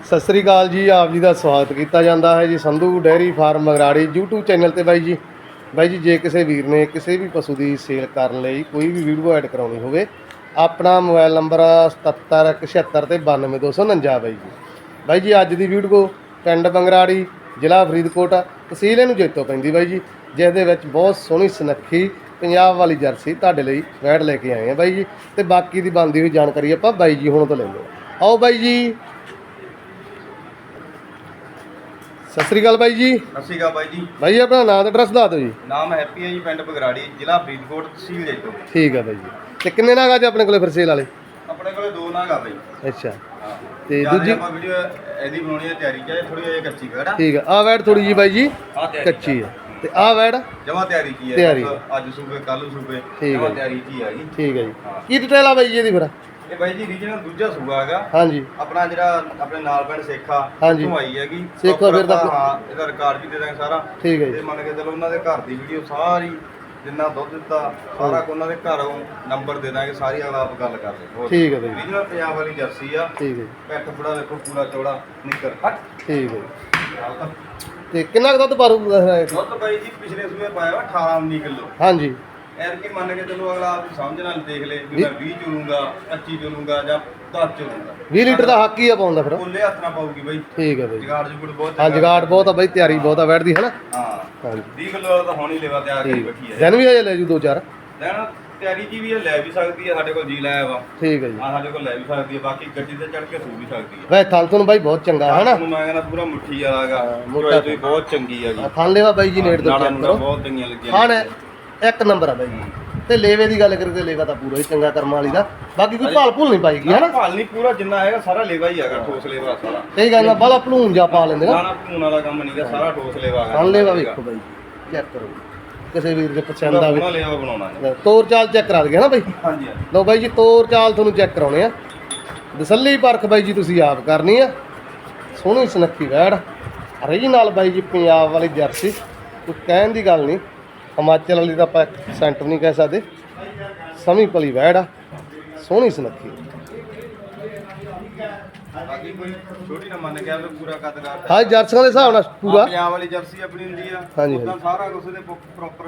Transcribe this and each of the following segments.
ਸਤਿ ਸ੍ਰੀ ਅਕਾਲ ਜੀ, ਆਪ ਜੀ ਦਾ ਸਵਾਗਤ ਕੀਤਾ ਜਾਂਦਾ ਹੈ ਜੀ Sandhu dairy farm Magrari YouTube channel ਤੇ ਬਾਈ ਜੀ। ਬਾਈ ਜੀ, ਜੇ ਕਿਸੇ ਵੀਰ ਨੇ ਕਿਸੇ ਵੀ ਪਸ਼ੂ ਦੀ ਸੇਲ ਕਰਨ ਲਈ ਕੋਈ ਵੀ ਵੀਡੀਓ ਐਡ ਕਰਾਉਣੀ ਹੋਵੇ, ਆਪਣਾ ਮੋਬਾਈਲ ਨੰਬਰ 7776 ਤੇ 92249 ਬਾਈ ਜੀ। ਬਾਈ ਜੀ, ਅੱਜ ਦੀ ਵੀਡੀਓ ਪਿੰਡ ਬੰਗਰਾੜੀ ਜ਼ਿਲ੍ਹਾ ਫਰੀਦਕੋਟ, ਤਹਿਸੀਲ ਇਹਨੂੰ ਜੇਤੋ ਪੈਂਦੀ ਬਾਈ ਜੀ ਜਿਸ ਦੇ ਵਿੱਚ ਬਹੁਤ ਸੋਹਣੀ ਸੁਨੱਖੀ ਪੰਜਾਬ ਵਾਲੀ ਜਰਸੀ ਤੁਹਾਡੇ ਲਈ ਵੈੜ ਲੈ ਕੇ ਆਏ ਆ ਬਾਈ ਜੀ। ਤੇ ਬਾਕੀ ਦੀ ਬਣਦੀ ਹੋਈ ਜਾਣਕਾਰੀ ਆਪਾਂ ਬਾਈ ਜੀ ਹੁਣ ਤੋਂ ਲੈਂਦੇ ਆਓ ਬਾਈ ਜੀ। ਸਤਿ ਸ੍ਰੀ ਅਕਾਲ ਬਾਈ ਜੀ। ਸਤਿ ਸ਼੍ਰੀ ਅਕਾਲ ਬਾਈ ਜੀ। ਬਾਈ ਜੀ ਆਪਣਾ ਨਾਮ ਤੇ ਐਡਰੈਸ ਦੱਸ ਦਿਓ ਜੀ। ਨਾਮ ਹੈਪੀ ਹੈ ਜੀ ਪਿੰਡ ਬਗਰਾੜੀ ਜ਼ਿਲ੍ਹਾ ਫਰੀਦਕੋਟ ਤਹਿਸੀਲ ਜੈਤੋ। ਠੀਕ ਹੈ ਬਾਈ ਜੀ। ਤੇ ਕਿੰਨੇ ਨਾਗ ਅੱਜ ਆਪਣੇ ਕੋਲੇ ਫਿਰ ਸੇਲ ਵਾਲੇ? ਆਪਣੇ ਕੋਲੇ ਦੋ ਨਾਗ ਆ ਬਾਈ। ਅੱਛਾ। ਹਾਂ। ਤੇ ਜ਼ਿਆਦਾ ਦੂਜੀ ਆਪਾਂ ਵੀਡੀਓ ਇਹਦੀ ਬਣਾਉਣੀ ਹੈ ਤਿਆਰੀ ਚ ਥੋੜੀ ਜਿਹੀ ਕੱਚੀ ਖੜਾ ਠੀਕ ਹੈ ਆ ਵੈੜ ਥੋੜੀ ਜੀ ਬਾਈ ਜੀ। ਆ ਕੱਚੀ ਹੈ ਤੇ ਆ ਵੈੜ? ਜਮਾ ਤਿਆਰੀ ਕੀ ਹੈ ਤਿਆਰੀ। ਬਸ ਅੱਜ ਸੂਬੇ ਕੱਲ ਸੂਬੇ। ਠੀਕ ਜਮਾ ਹੈ। ਤਿਆਰੀ ਕੀ ਹੈ ਜੀ। ਠੀਕ ਹੈ ਜੀ। ਕੀ ਡਿਟੇਲ ਆ ਬਾਈ ਜੀ ਇਹਦੀ ਫਿਰ? ਇਹ ਬਾਈ ਜੀ ਰੀਜਨਲ ਦੂਜਾ ਸੂਬਾ ਹੈਗਾ। ਹਾਂਜੀ। ਆਪਣਾ ਜਿਹੜਾ ਆਪਣੇ ਨਾਲ ਪਿੰਡ ਸੇਖਾ ਹਾਂਜੀ। ਤੋਂ ਆਈ ਹੈਗੀ। ਸੇਖਾ Proper ਫਿਰ ਤਾਂ ਆਪਾਂ, ਹਾਂ ਇਹਦਾ ਰਿਕਾਰਡ ਵੀ ਦੇ ਦਾਂਗੇ ਸਾਰਾ। ਠੀਕ ਹੈ ਤੇ ਜੀ ਮੰਨ ਕੇ ਚਲੋ ਉਹਨਾਂ ਦੇ ਘਰ ਦੀ ਵੀਡੀਓ ਸਾਰੀ ਜਿੰਨਾ ਦੁੱਧ ਦਿੱਤਾ ਸਾਰਾ ਕੁਝ ਉਹਨਾਂ ਦੇ ਘਰੋਂ ਨੰਬਰ ਦੇ ਦਾਂਗੇ ਸਾਰੀ ਅਗਲਾ ਆਪ ਗੱਲ ਕਰ ਲੈ ਠੀਕ ਹੈ ਬਾਈ। ਰੀਜਨਲ ਪੰਜਾਬ ਵਾਲੀ ਜਰਸੀ ਆ। ਠੀਕ ਹੈ। ਜੀ ਪੈਟ ਫੁੜਾ ਦੇਖੋ ਪੂਰਾ ਚੌੜਾ ਨਿੱਕਰ। ਹਟ। ਠੀਕ ਹੈ। ਜੀ ਤੇ। ਕਿੰਨਾ ਕੁ ਦੁੱਧ ਪਾਰੂ ਦੁੱਧ ਬਾਈ ਜੀ ਪਿਛਲੇ ਸੂਏ ਪਾਇਆ ਵਾ 18 19 ਕਿਲੋ। ਹਾਂਜੀ। ਐਰ ਕੀ ਮੰਨ ਕੇ ਚਲੋ ਅਗਲਾ ਆਪ ਸਮਝ ਨਾਲ ਦੇਖ ਲੇ ਵੀ ਮੈਂ 20 ਚੁਲੂੰਗਾ 25 ਚੁਲੂੰਗਾ ਜਾਂ 10 ਚੁਲੂੰਗਾ 20 ਲੀਟਰ ਦਾ ਹੱਕ ਹੀ ਆ ਪਾਉਂਦਾ ਫਿਰ। ਕੋਲੇ ਹੱਥ ਨਾ ਪਾਉਗੀ ਬਾਈ। ਠੀਕ ਹੈ ਬਾਈ। ਜਗਾੜ ਜੁਗੜ ਬਹੁਤ ਹਾਂ ਜਗਾੜ ਬਹੁਤ ਆ ਬਾਈ ਤਿਆਰੀ ਬਹੁਤ ਆ ਵੈੜ ਦੀ ਹਨਾ? ਹਾਂ। ਹਾਂਜੀ। 20 ਕਿਲੋ ਤਾਂ ਹੁਣ ਹੀ ਲੈਵਾ ਤਿਆਰ ਠੀਕ। ਬੈਠੀ ਹੈ। ਦਿਨ ਵੀ ਹਜੇ ਲੈ ਜੂ ਦੋ ਚਾਰ। ਲੈਣਾ ਤਿਆਰੀ ਜੀ ਵੀ ਲੈ ਵੀ ਸਕਦੀ ਹੈ ਸਾਡੇ ਕੋਲ ਜੀ ਲਾਇਆ ਵਾ। ਠੀਕ ਹੈ ਜੀ। ਆ ਸਾਡੇ ਕੋਲ ਲੈ ਵੀ ਸਕਦੀ ਹੈ ਬਾਕੀ ਗੱਡੀ ਤੇ ਚੜ ਕੇ ਸੂ ਵੀ ਸਕਦੀ ਹੈ। ਵੈ ਥਲ ਤੁਹਾਨੂੰ ਬਾਈ ਬਹੁਤ ਚੰਗਾ ਹਨਾ? ਤੁਹਾਨੂੰ ਮੈਂ ਕਹਿੰਦਾ ਪੂਰਾ ਮੁੱਠੀ ਵਾਲਾਗਾ ਹਾਂ, ਤੇ। ਬਹੁਤ ਚੰਗੀ ਹੈਗੀ। ਥਲ ਲੈਵਾ ਬਾਈ ਜੀ ਨੇੜ ਤੋਂ ਚੈੱਕ ਕਰੋ। ਬਹੁਤ ਚੰਗੀਆਂ ਲੱਗੀਆਂ ਖਾਣ ਇੱਕ ਨੰਬਰ ਆ ਬਾਈ। ਜੀ ਤੇ ਲੇਵੇ ਦੀ ਗੱਲ ਕਰੀਏ ਲੇਵਾ ਤਾਂ ਪੂਰਾ ਹੀ ਚੰਗਾ ਕਰਮ ਵਾਲੀ ਦਾ। ਬਾਕੀ ਕੋਈ ਭਾਲ ਭੁੱਲ ਨਹੀਂ ਪਾਈਗੀ ਹਨਾ? ਭਾਲ ਨਹੀਂ ਪੂਰਾ ਜਿੰਨਾ ਹੈਗਾ ਸਾਰਾ ਲੇਵਾ ਹੀ ਹੈਗਾ ਠੋਸ ਲੇਵਾ ਸਾਰਾ। ਕਈ ਗੱਲ ਨਾ ਬਾਲਾ ਭਲੂਣ ਜਾ ਪਾ ਲੈਂਦੇ ਨਾ। ਨਾ ਭੂਣ ਵਾਲਾ ਕੰਮ ਨਹੀਂਗਾ ਸਾਰਾ ਠੋਸ ਲੇਵਾ ਹੈਗਾ। ਥਲ ਲੈਵਾ ਵੇਖੋ ਬਾਈ ਚੈੱਕ ਕਰੋ। ਕਿਸੇ ਵੀਰ ਦੇ ਪਸੰਦ ਆਵੇ। ਪੂਰਾ ਲੇਵਾ ਬਣਾਉਣਾ ਹੈ ਤੋਰ ਚਾਲ ਚੈੱਕ ਕਰਾ ਦਈਏ ਨਾ ਬਾਈ। ਹਾਂਜੀ ਹਾਂਜੀ। ਲਓ ਬਾਈ ਜੀ ਤੋਰ ਚਾਲ ਤੁਹਾਨੂੰ ਚੈੱਕ ਕਰਾਉਣੇ ਆ। ਦਸੱਲੀ ਪਰਖ ਬਾਈ ਜੀ ਤੁਸੀਂ ਆਪ ਕਰਨੀ ਆ। ਸੋਹਣੀ ਸੁਨੱਖੀ ਵੈੜ। ਰਹੀ ਨਾਲ ਬਾਈ ਜੀ ਪੰਜਾਬ ਵਾਲੀ ਜਰਸੀ। ਕੋਈ ਕਹਿਣ ਦੀ ਗੱਲ ਨਹੀਂ। ਹਿਮਾਚਲ ਵਾਲੀ ਤਾਂ ਆਪਾਂ ਸੈਂਟਰ ਨਹੀਂ ਕਹਿ ਸਕਦੇ। ਸਮੀ ਪਲੀ ਵੈੜ ਆ ਸੋਹਣੀ ਸੁਨੱਖੀ। ਬਾਕੀ ਕੋਈ ਛੋਟੀ ਨਾ ਮੰਨ ਗਿਆ ਵੀ ਪੂਰਾ ਕੱਦਕਾਰ ਹਾਂ ਜਰਸੀਆਂ ਦੇ ਹਿਸਾਬ ਨਾਲ ਪੂਰਾ। ਪੰਜਾਬ ਵਾਲੀ ਜਰਸੀ ਆਪਣੀ ਹੁੰਦੀ ਆ। ਹਾਂਜੀ, ਉੱਦਾਂ ਸਾਰਾ ਕੁਝ ਦੇ ਪ੍ਰੋਪਰ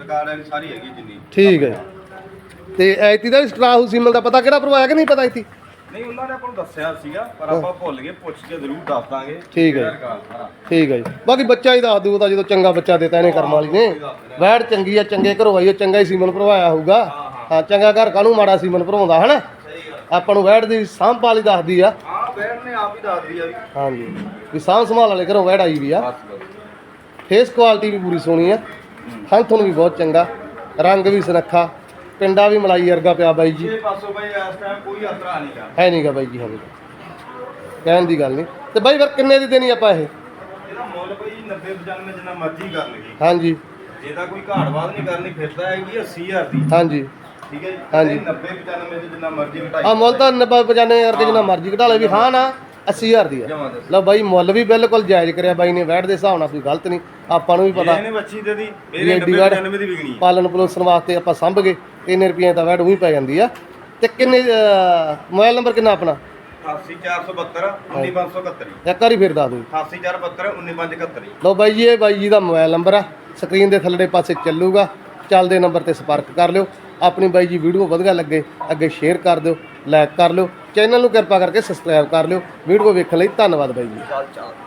ਰਿਕਾਰਡ ਵਾਲੀ ਸਾਰੀ ਹੈਗੀ ਜਿੰਨੀ। ਠੀਕ ਹੈ ਜੀ। ਤੇ ਐਤੀ ਦਾ ਸਟਰਾਹੂ ਸੀਮਲ ਦਾ ਪਤਾ ਕਿਹੜਾ ਭਰਵਾਇਆ ਕਿ ਨਹੀਂ ਪਤਾ ਐਤੀ ਨਹੀਂ ਉਹਨਾਂ ਨੇ ਆਪਾਂ ਨੂੰ ਦੱਸਿਆ ਸੀਗਾ ਪਰ ਆਪਾਂ ਭੁੱਲ ਗਏ ਪੁੱਛ ਕੇ ਜ਼ਰੂਰ ਦੱਸ ਦਾਂਗੇ। ਠੀਕ ਹੈ। ਇਹਦਾ ਰਿਕਾਰਡ ਸਾਰਾ ਠੀਕ ਹੈ ਜੀ। ਬਾਕੀ ਬੱਚਾ ਹੀ ਦੱਸ ਦੂ ਉਹਦਾ ਜਦੋਂ ਚੰਗਾ ਬੱਚਾ ਦਿੱਤਾ ਇਹਨੇ ਕਰਮ ਵਾਲੀ ਨੇ। ਵੈੜ ਚੰਗੀ ਆ ਚੰਗੇ ਘਰੋਂ ਆਈ ਆ ਚੰਗਾ ਹੀ ਸੀਮਨ ਭਰਵਾਇਆ ਹੋਊਗਾ। ਹਾਂ ਚੰਗਾ ਘਰ ਕਾਹਨੂੰ ਮਾੜਾ ਸੀਮਨ ਭਰਵਾਉਂਦਾ ਹਨਾ? ਸਹੀ ਗੱਲ। ਆਪਾਂ ਨੂੰ ਵੈੜ ਦੀ ਸਾਂਭ ਵਾਲੀ ਦੱਸਦੀ ਆ। ਹਾਂ ਬੈਠ ਨੇ ਆਪ ਹੀ ਦੱਸ ਦਿਆ ਵੀ ਹਾਂਜੀ। ਵੀ ਸਾਂਭ ਸੰਭਾਲ ਵਾਲੇ ਘਰੋਂ ਵੈੜ ਆਈ ਵੀ ਆ। ਫੇਸ ਕੁਆਲਿਟੀ ਵੀ ਪੂਰੀ ਸੋਹਣੀ ਆ। ਹੰਥ ਨੂੰ ਵੀ ਬਹੁਤ ਚੰਗਾ। ਰੰਗ ਵੀ ਸੁਨੱਖਾ। ਪਿੰਡਾ ਵੀ ਮਲਾਈ ਵਰਗਾ ਪਿਆ ਬਾਈ ਜੀ। ਇਹ ਪਾਸੋਂ ਬਈ ਇਸ ਟਾਈਮ ਕੋਈ ਹੈ ਨਹੀਂਗਾ ਬਾਈ ਜੀ ਹਾਂ ਕਹਿਣ ਦੀ ਗੱਲ ਨਹੀਂ। ਤੇ ਬਾਈ ਫਿਰ ਕਿੰਨੇ ਦੀ ਦੇਣੀ ਆਪਾਂ ਇਹ? ਇਹਦਾ ਮੁੱਲ ਬਈ 90 95 ਜਿੰਨਾ ਮਰਜ਼ੀ ਕਰ ਲਈਏ। ਹਾਂਜੀ। ਜੇ ਤਾਂ ਕੋਈ ਘਾਟ ਬਾਤ ਨਹੀਂ ਕਰਨੀ ਫਿਰ ਤਾਂ ਹੈਗੀ 80000 ਦੀ। ਹਾਂਜੀ। ਠੀਕ ਹੈ ਜੀ? ਹਾਂਜੀ। ਇਹ 90 95 ਚ ਜਿੰਨਾ ਮਰਜ਼ੀ ਘਟਾਈ। ਆ ਮੁੱਲ ਤਾਂ 90 95000 ਦੇ ਜਿੰਨਾ ਮਰਜ਼ੀ ਘਟਾ ਲੈ ਵੀ ਹਾਂ ਨਾ 80000 ਦੀ ਆ। ਜਮਾ ਦੱਸ। ਲਓ ਬਾਈ ਮੁੱਲ ਵੀ ਬਿਲਕੁਲ ਜਾਇਜ਼ ਕਰਿਆ ਬਾਈ ਨੇ ਵੈਟ ਦੇ ਹਿਸਾਬ ਨਾਲ ਕੋਈ ਗਲਤ ਨਹੀਂ। ਆਪਾਂ ਨੂੰ ਵੀ ਪਤਾ। ਇਹਨੇ ਬੱਚੀ ਦੇ ਦੀ ਐਡੀ 90 ਵਾਰ- 95 ਦੀ ਵਿਕਣੀ ਹੈ ਪਾਲਣ ਪਲੋਸਣ ਵਾਸਤੇ ਆਪਾਂ ਸੰਭ ਗਏ। ਇੰਨੇ ਰੁਪਏ ਤਾਂ ਵੈਟ ਉਹੀ ਪੈ ਜਾਂਦੀ ਆ। ਤੇ ਕਿੰਨੇ ਮੋਬਾਈਲ ਨੰਬਰ ਕਿੰਨਾ ਆਪਣਾ? 88472 19571 ਇੱਕ ਵਾਰੀ ਫਿਰ ਦੱਸ ਦਿਓ। 88472 19571 ਲਓ ਬਾਈ ਜੀ ਇਹ ਬਾਈ ਜੀ ਦਾ ਮੋਬਾਈਲ ਨੰਬਰ ਆ। ਸਕਰੀਨ ਦੇ ਥੱਲੜੇ ਪਾਸੇ ਚੱਲੂਗਾ। ਚੱਲਦੇ ਨੰਬਰ ਤੇ ਸੰਪਰਕ ਕਰ ਲਿਓ। ਆਪਣੀ ਬਾਈ ਜੀ ਵੀਡੀਓ ਵਧੀਆ ਲੱਗੇ ਅੱਗੇ ਸ਼ੇਅਰ ਕਰ ਦਿਓ ਲਾਈਕ ਕਰ ਲਿਓ। ਚੈਨਲ ਨੂੰ ਕਿਰਪਾ ਕਰਕੇ ਸਬਸਕ੍ਰਾਈਬ ਕਰ ਲਿਓ। ਵੀਡੀਓ ਵੇਖਣ ਲਈ ਧੰਨਵਾਦ ਬਾਈ ਜੀ। ਚੱਲ ਚੱਲ।